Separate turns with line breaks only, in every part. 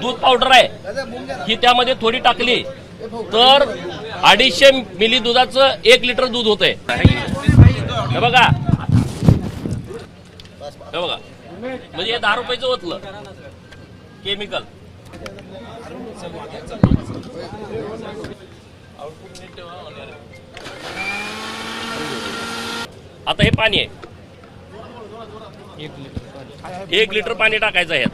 दूध पावडर आहे. ही त्यामध्ये थोडी टाकली तर अडीचशे मिली दुधाचं एक लिटर दूध होतंय. हे बघा. हे बघा. म्हणजे हे दहा रुपयाचं ओतलं. केमिकल. आता हे पाणी आहे. एक लिटर पाणी टाकायचं आहे.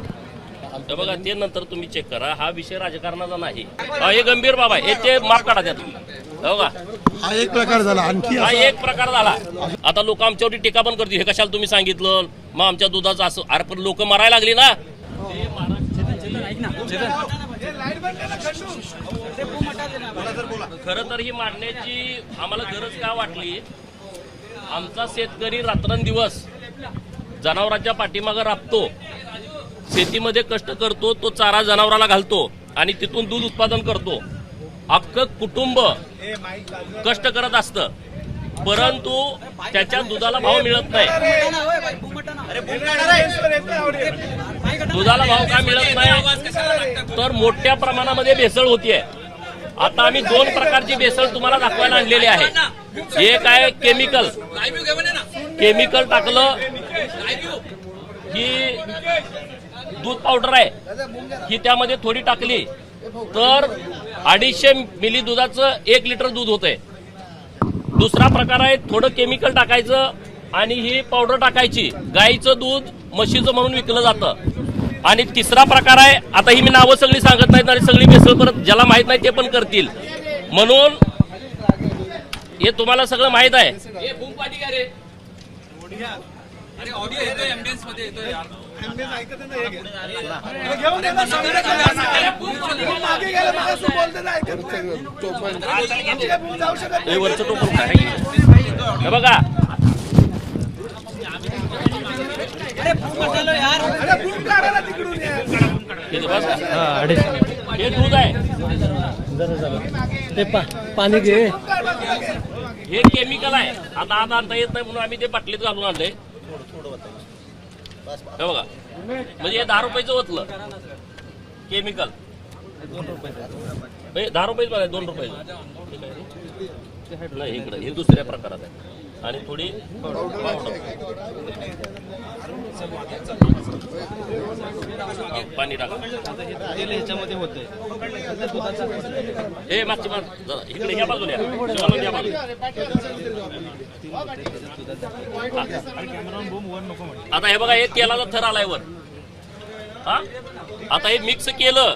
हे बघा ते नंतर तुम्ही चेक करा. हा विषय राजकारणाचा नाही. हा हे गंभीर बाब आहे हे ते माफ काढा त्यात हे बघा.
हा एक प्रकार झाला आणखी
हा एक प्रकार झाला. आता लोक आमच्यावरती टीका पण करतील. हे कशाला तुम्ही सांगितलं? मग आमच्या दुधाचं असं अरे पण लोक मारायला लागली ना. खरं तर ही मांडण्याची आम्हाला गरज का वाटली? आमचा शेतकरी रात्रंदिवस जनावरांच्या पाठीमागं राबतो. शेतीमध्ये कष्ट करतो तो चारा जनावराला घालतो आणि तिथून दूध उत्पादन करतो. अख्खं कुटुंब कष्ट करत असतं. परंतु त्याच्या दुधाला भाव मिळत नाही. दुधाला भाव का मिळत नाही? तर मोठ्या प्रमाणामध्ये भेसळ होतीये. आता आम्ही दोन प्रकारची भेसळ तुम्हाला दाखवायला आणलेली आहे. एक आहे केमिकल. केमिकल टाकलं की दूध पावडर आहे. ही त्यामध्ये थोडी टाकली तर अडीचशे मिली दुधाचं एक लिटर दूध होतंय. दुसरा प्रकार आहे थोडं केमिकल टाकायचं आणि ही पावडर टाकायची. गाईचं दूध म्हशीचं म्हणून विकलं जातं. आणि तिसरा प्रकार आहे आता ही मी नावं सगळी सांगत नाहीत आणि सगळी बेसळ परत ज्याला माहीत नाही ते पण करतील. म्हणून हे तुम्हाला सगळं माहीत आहे. हे वरचं टोपण काय हे बघा. हे बस का? हे दूध आहे.
ते पाणी घे.
हे केमिकल आहे. आता आता आणता येत नाही म्हणून आम्ही ते बाटलीत घालून आणलंय. हे बघा. म्हणजे हे दहा रुपयाचं ओतलं. केमिकल. हे दहा रुपयेच मला दोन रुपये. नाही इकडे. हे दुसऱ्या प्रकारात आहे. आणि थोडी पाणी टाका.
तेल ह्याच्यामध्ये होतंय
हे मागची माग इकडे या बाजूला या. या बाजूला. आता हे बघा हे तेलाचा थर आलाय वर. हा? आता हे मिक्स केलं.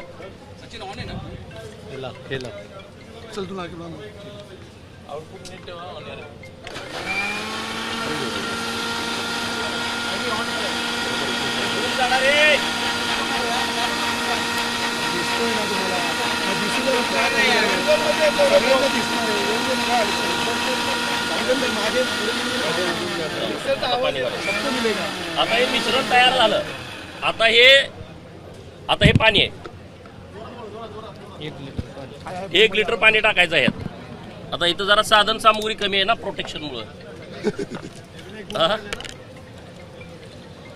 चल तुला किंवा
आता हे मिश्रण तयार झालं. आता हे आता हे पाणी आहे.
एक लिटर पाणी
टाकायचं आहे आता इथं जरा साधन सामुग्री कमी आहे ना प्रोटेक्शन मुळे.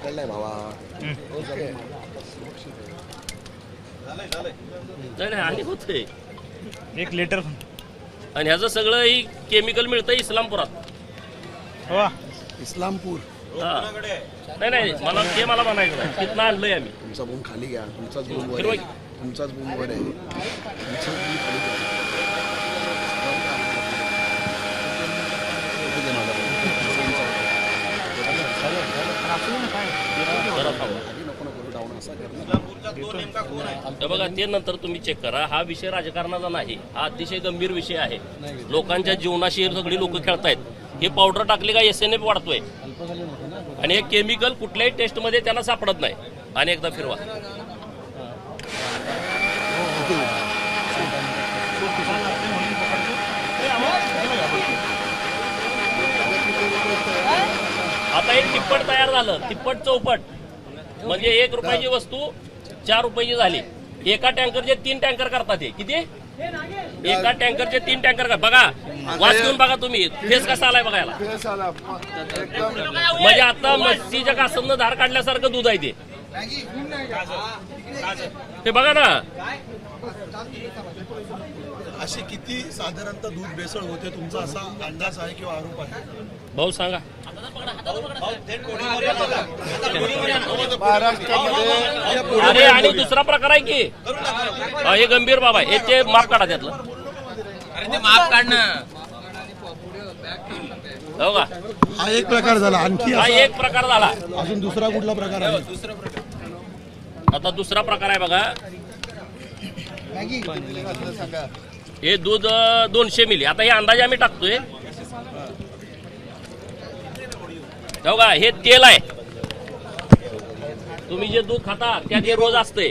कळलंय भावा.
नाही नाही आणि होतंय.
एक लिटर
आणि ह्याचं सगळं ही केमिकल मिळतं इस्लामपुरात.
वा.
इस्लामपूर.
हा. नाही नाही मला ते मला म्हणायचं नाही. तिथनं आणलंय आम्ही.
तुमचा बूम खाली घ्या. तुमचाच बूम वर
फिरवा
तुमचाच बूम वर आहे. तुमचाच बूम खाली घ्या
जरा थांबा.
नको नको डाऊन असा कर ना.
हे बघा ते नंतर तुम्ही चेक करा. हा विषय राजकारणाचा नाही. हा अतिशय गंभीर विषय आहे. लोकांच्या जीवनाशी सगळी लोक खेळतायत. हे पावडर टाकली का एस एन एफ वाढतोय. आणि हे केमिकल कुठल्याही टेस्टमध्ये त्यांना सापडत नाही. आणि एकदा फिरवा. आता एक तिप्पट तयार झालं तिप्पट चौपट. म्हणजे एक रुपयाची वस्तू चार रुपयाची झाली. एका टँकरचे तीन टँकर करतात हे. किती? एका टँकरचे तीन टँकर कर. बघा वाचून बघा तुम्ही. फेस कसा आलाय बघायला.
फेस आला. एकदम
म्हणजे आता मच्छीच्या कासमनं धार काढल्यासारखं दूध आहे ते. हे बघा ना.
अशी किती साधारणतः दूध भेसळ होते तुमचा असा अंदाज आहे किंवा आरोप आहे?
भाऊ सांगा. अरे आणि दुसरा प्रकार आहे की? हे गंभीर बाबा आहे. ते माफ काढा त्यातलं.
अरे ते माफ काढणं
हो का?
हा एक प्रकार झाला आणखी
हा एक प्रकार झाला.
अजून दुसरा कुठला प्रकार आहे?
आता दुसरा प्रकार आहे बघा. हे दूध दोनशे मिली. आता हे अंदाजे आम्ही टाकतोय. हो का हे तेल आहे. तुम्ही जे दूध खाता त्यात हे रोज असते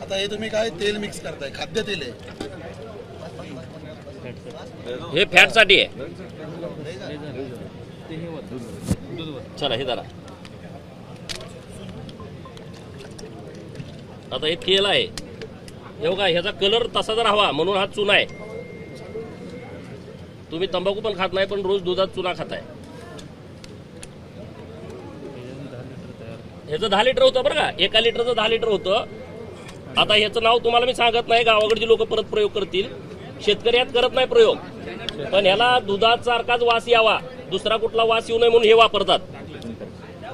आता हे तुम्ही काय तेल मिक्स करताय? खाद्य तेल आहे.
हे फॅटसाठी आहे चला हे जरा आता हे तेल आहे. हे बघा ह्याचा कलर तसा जर हवा म्हणून हा चुना आहे. तुम्ही तंबाखू पण खात नाही पण रोज दुधात चुना खाताय. ह्याचं दहा लिटर होतं बरं का एका लिटरचं दहा लिटर होतं. आता ह्याचं नाव तुम्हाला मी सांगत नाही गावाकडची लोक परत प्रयोग करतील. शेतकरी यात करत नाही प्रयोग. पण ह्याला दुधासारखाच वास यावा. दुसरा कुठला वास येऊ नये म्हणून हे वापरतात.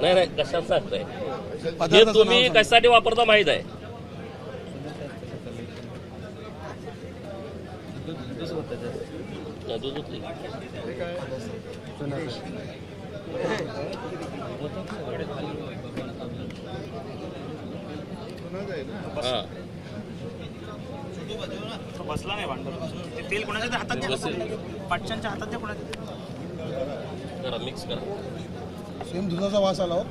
नाही नाही कशात सांगताय हे तुम्ही. कशासाठी वापरता माहीत आहे? नाही, दूध. हा.
बसला नाही भांडण. ते तेल कोणाच्या हातात. द्या? पाटच्यांच्या हातात द्या कोणाच्या?
जरा मिक्स करा.
सेम दुधाचा वास आला हो.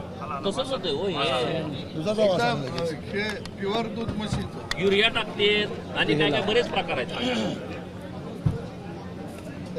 तसंच
दुधाचा वास आला.
प्युअर दूध म्हशीचं
युरिया टाकते आणि काय काय बरेच प्रकार आहेत.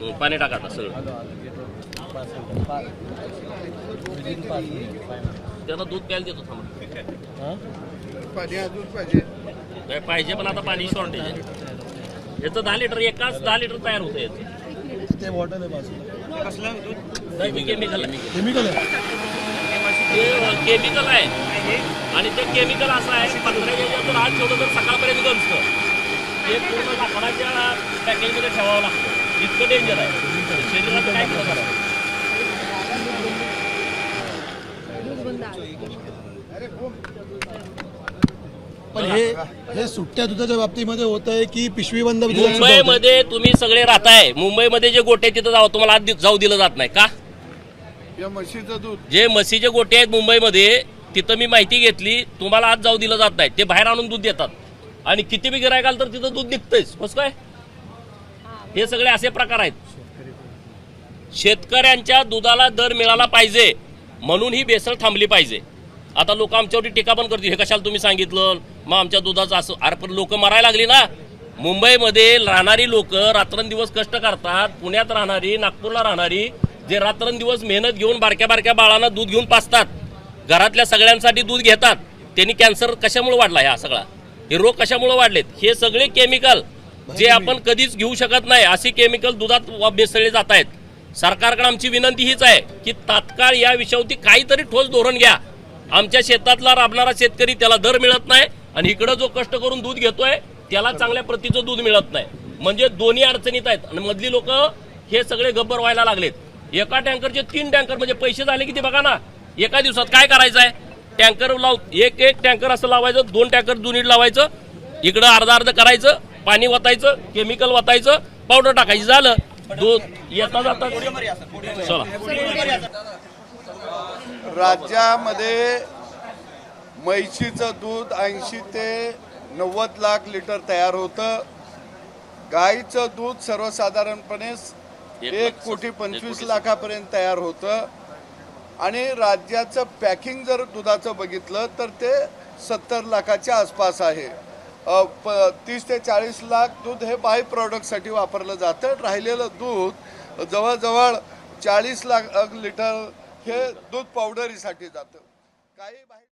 हं, पाणी टाका आता सगळं. त्याला दूध प्यायला देतो थांबा.
अजून पाहिजे.
काय पाहिजे पण आता पाणी शॉर्टेज आहे. याचं दहा लिटर एकाच दहा लिटर तयार होतं याचं.
ते बॉटल आहे बाजूला
कसलं दूध?
नाही केमिकल आहे.
केमिकल आहे.
ते केमिकल आहे. आणि ते केमिकल असं आहे पंधरा जर आज ठेवलं तर सकाळपर्यंत गंजतं ते पूर्ण लाकडाच्या पॅकेजमध्ये ठेवावं लागतं. इतकं डेंजर आहे. शरीरात काय करत
पण हे हे सुट्ट्या दुधाच्या बाबतीमध्ये होत आहे की पिशवीबंद?
मुंबईमध्ये तुम्ही सगळे राहताय. मुंबईमध्ये जे गोटे तिथं जावं. तुम्हाला आज दि- जाऊ दिलं जात नाही. का?
या म्हशीचं दूध.
जे म्हशीचे गोटे आहेत मुंबईमध्ये तिथं मी माहिती घेतली तुम्हाला आज जाऊ दिलं जात नाही. ते बाहेर आणून दूध देतात. आणि किती बी गिरायकाल तर तिथं दूध निघतंयच. बस काय? हे सगळे असे प्रकार आहेत. शेतकऱ्यांच्या दुधाला दर मिळाला पाहिजे म्हणून ही बेसळ थांबली पाहिजे. आता लोक आमच्यावरती टीका पण करतील. हे कशाला तुम्ही सांगितलं? मग आमच्या दुधाचं असं अरे पण लोक मरायला लागली ना. मुंबईमध्ये राहणारी लोक रात्रंदिवस कष्ट करतात. पुण्यात राहणारी नागपूरला राहणारी जे रात्रंदिवस मेहनत घेऊन बारक्या बारक्या बाळांना दूध घेऊन पाचतात घरातल्या सगळ्यांसाठी दूध घेतात. त्यांनी कॅन्सर कशामुळे वाढला हा सगळा? हे रोग कशामुळे वाढलेत? हे सगळे केमिकल जे आपण कधीच घेऊ शकत नाही असे केमिकल दुधात व- मिसळले जात आहेत. सरकारकडे आमची विनंती हीच आहे की तात्काळ या विषयावरती काहीतरी ठोस धोरण घ्या. आमच्या शेतातला राबणारा शेतकरी त्याला दर मिळत नाही आणि इकडं जो कष्ट करून दूध घेतोय त्याला चांगल्या प्रतीचं दूध मिळत नाही. म्हणजे दोन्ही अडचणीत आहेत आणि मधली लोक हे सगळे गब्बर व्हायला लागलेत. एका टँकरचे तीन टँकर म्हणजे पैसे झाले किती बघा ना? एका दिवसात काय करायचं आहे टँकर लाव एक एक टँकर असं लावायचं दोन टँकर दोन्ही लावायचं इकडं अर्धा अर्ध करायचं पाणी वतायचं केमिकल वतायचं पावडर टाकायची झालं. दूध येता जाता. चला.
राज्यामध्ये म्हैशीचं दूध ऐंशी ते नव्वद लाख लिटर तयार होतं. गाईचं दूध सर्वसाधारणपणे
एक
कोटी पंचवीस लाखापर्यंत तयार होतं.
आणि राज्याचं पॅकिंग जर दुधाचं बघितलं तर ते सत्तर लाखाच्या आसपास आहे. प तीस ते चाळीस लाख दूध हे बाय प्रॉडक्टसाठी वापरलं जातं. राहिलेलं दूध जवळजवळ चाळीस लाख लिटर हे दूध पावडरीसाठी जातं. काही बाहेर